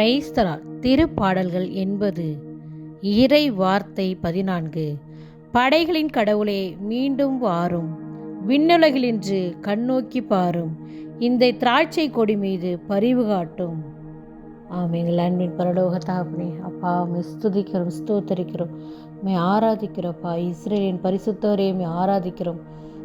பிரைஸ்தலா திருப்பாடல்கள் என்பது இறை வார்த்தை பதினான்கு. படைகளின் கடவுளே மீண்டும் வாரும். விண்ணுலகிலின்று கண்ணோக்கி பாரும். இந்த திராட்சை கொடி மீது பரிவு காட்டும். ஆம் எங்கள் அன்பின் பரலோக தாப்பனே அப்பா மே ஸ்துதிக்கிறோம் ஸ்தோத்தரிக்கிறோம். மே ஆராதிக்கிறோப்பா இஸ்ரேலின் பரிசுத்தவரே மே ஆராதிக்கிறோம்.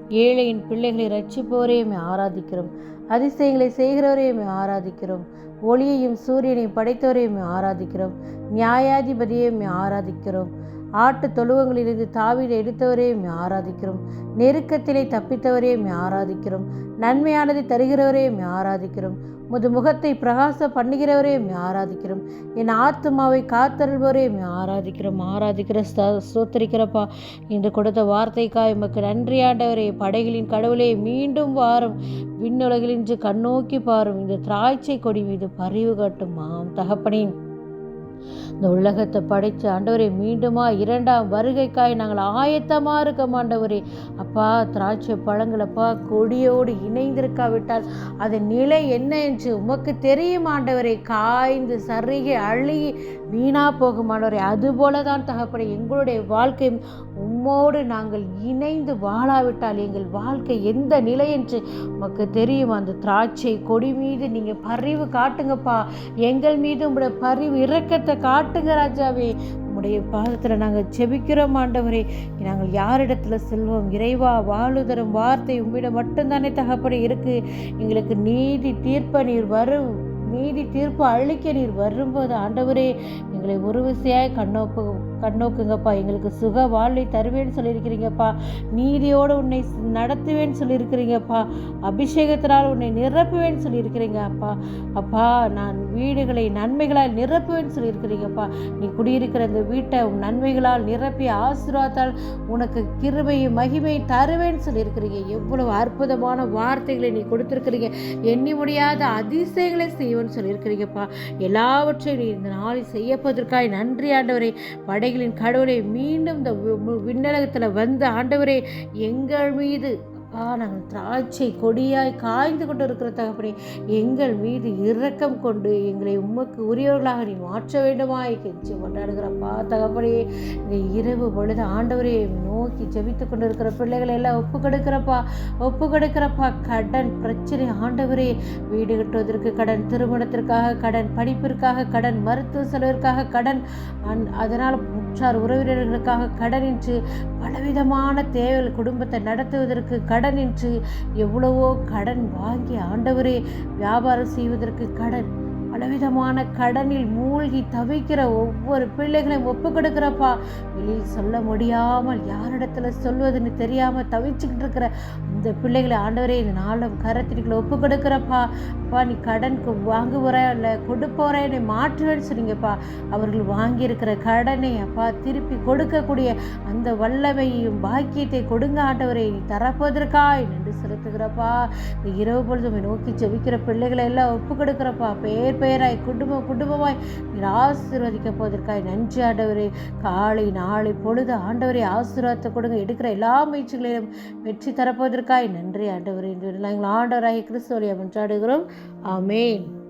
ஏழையின் பிள்ளைகளை ரட்சிப்பவரே ஆராதிக்கிறோம். அதிசயங்களை செய்கிறவரையுமே ஆராதிக்கிறோம். ஒளியையும் சூரியனையும் படைத்தவரையும் ஆராதிக்கிறோம். நியாயாதிபதியையும் மே ஆராதிக்கிறோம். ஆட்டு தொழுவங்களிலிருந்து தாவிதை எடுத்தவரே ஆராதிக்கிறோம். நெருக்கத்திலே தப்பித்தவரே ஆராதிக்கிறோம். நன்மையானதை தருகிறவரே ஆராதிக்கிறோம். முது முகத்தை பிரகாச பண்ணுகிறவரே ஆராதிக்கிறோம். என் ஆத்மாவை காத்தருள்வரே மே ஆராதிக்கிறோம். ஆராதிக்கிற ஸ்த- ஸ்தோத்திரிக்கிறப்பா இன்று கொடுத்த வார்த்தைக்காய் எமக்கு நன்றி ஆண்டவரே படைகளின் கடவுளே மீண்டும் வாரும். விண்ணுலகில் இன்று கண்ணோக்கி பாரும் இந்த திராட்சை கொடி மீது பறிவு காட்டும் மாம் தகப்பனே இந்த உலகத்தை படைத்த ஆண்டவரே மீண்டுமா இரண்டாம் வருகைக்காய் நாங்கள் ஆயத்தமாக இருக்க ஆண்டவரே அப்பா திராட்சை பழங்களப்பா கொடியோடு இணைந்திருக்காவிட்டால் அதன் நிலை என்ன என்று உமக்கு தெரியும் ஆண்டவரே. காய்ந்து சருகி அழுகி வீணா போகும் ஆண்டவரே. அதுபோல தான் தகப்படை எங்களுடைய வாழ்க்கை உம்மோடு நாங்கள் இணைந்து வாழாவிட்டால் எங்கள் வாழ்க்கை எந்த நிலை என்று உமக்கு தெரியும். அந்த திராட்சை கொடி மீது நீங்கள் பரிவு காட்டுங்கப்பா. எங்கள் மீது உங்களுடைய பரிவு இரக்கத்தை காட்டுங்க ராஜாவே. உம்முடைய பாதத்தில் நாங்கள் செபிக்கிறோம் ஆண்டவரே. நாங்கள் யாரிடத்துல செல்வோம்? இறைவா வாழுதரும் வார்த்தை உம்மிடம் மட்டும்தானே தகப்படி இருக்கு. எங்களுக்கு நீதி தீர்ப்ப நீர் வரும் நீதி தீர்ப்பு அழிக்க நீர் வரும்போது ஆண்டவரே எங்களை ஒரு விசையாய் கண்ணோப்பு கண்ணோக்குங்கப்பா. எங்களுக்கு சுக வாழ்வை தருவேன்னு சொல்லியிருக்கிறீங்கப்பா. நீதியோடு உன்னை நடத்துவேன்னு சொல்லியிருக்கிறீங்கப்பா. அபிஷேகத்தினால் உன்னை நிரப்புவேன்னு சொல்லியிருக்கிறீங்க அப்பா. அப்பா நான் வீடுகளை நன்மைகளால் நிரப்புவேன்னு சொல்லியிருக்கிறீங்கப்பா. நீ குடியிருக்கிற இந்த வீட்டை உன் நன்மைகளால் நிரப்பி ஆசீர்வாதால் உனக்கு கிருபையும் மகிமையும் தருவேன்னு சொல்லியிருக்கிறீங்க. எவ்வளவு அற்புதமான வார்த்தைகளை நீ கொடுத்துருக்கிறீங்க. எண்ணி முடியாத அதிசயங்களை செய்வேன்னு சொல்லியிருக்கிறீங்கப்பா. எல்லாவற்றையும் நீ இந்த நாளில் செய்யப்பதற்காய் நன்றி ஆண்டவரை ஆண்டவரே. படைகளின் கடவுளை மீண்டும் இந்த விண்ணகத்தில் விண்ணலகத்தில் வந்த ஆண்டவரே எங்கள் மீது அப்பா நாங்கள் திராட்சை கொடியாய் காய்ந்து கொண்டு இருக்கிற தகப்பனே எங்கள் மீது இரக்கம் கொண்டு எங்களை உமக்கு உரியவர்களாக நீ மாற்ற வேண்டுமாய் கெஞ்சி கொண்டாடுகிறப்பா தகப்பனே. இந்த இரவு பொழுது ஆண்டவரே நோக்கி ஜெபித்து கொண்டு இருக்கிற பிள்ளைகளை எல்லாம் ஒப்பு கொடுக்கிறப்பா ஒப்பு கொடுக்கிறப்பா. கடன் பிரச்சனை ஆண்டவரே வீடு கட்டுவதற்கு கடன் திருமணத்திற்காக கடன் படிப்பிற்காக கடன் மருத்துவ செலவிற்காக கடன். அதனால் உற்றார் உறவினர்களுக்காக கடன் பலவிதமான தேவைகள் குடும்பத்தை நடத்துவதற்கு கடன் எவ்வளவோ கடன் வாங்கி ஆண்டவரே வியாபாரம் செய்வதற்கு கடன். பலவிதமான கடனில் மூழ்கி தவிக்கிற ஒவ்வொரு பிள்ளைகளையும் ஒப்பு கொடுக்குறப்பா வெளியில் சொல்ல முடியாமல் யாரிடத்துல சொல்வதுன்னு தெரியாமல் தவிச்சுக்கிட்டு இருக்கிற இந்த பிள்ளைகளை ஆண்டவரே இந்த நாளும் கரத்திரிகளை ஒப்பு கொடுக்குறப்பா அப்பா நீ கடனுக்கு வாங்குவோரா இல்லை கொடுப்போரா என்னை மாற்றுவேன்னு சொன்னீங்கப்பா. அவர்கள் வாங்கியிருக்கிற கடனை அப்பா திருப்பி கொடுக்கக்கூடிய அந்த வல்லமையும் பாக்கியத்தை கொடுங்க ஆண்டவரை நீ தரப்போவதற்காய் நின்று செலுத்துகிறப்பா. இந்த இரவு பொழுது நோக்கி ஜெபிக்கிற பிள்ளைகளை எல்லாம் ஒப்பு கொடுக்குறப்பா. பேர் பெயராய் குடும்பம் குடும்பமாய் நீர் ஆசீர்வதிக்க போவதற்காய் நன்றி ஆண்டவரே. காலை நாளை பொழுது ஆண்டவரை ஆசீர்வாதத்தை கொடுங்க. எடுக்கிற எல்லா முயற்சிகளையும் வெற்றி தரப்போவதற்காய் நன்றி ஆண்டவரே. என்று நாங்கள் ஆண்டவராகி கிறிஸ்துவரை கொண்டாடுகிறோம் Amen.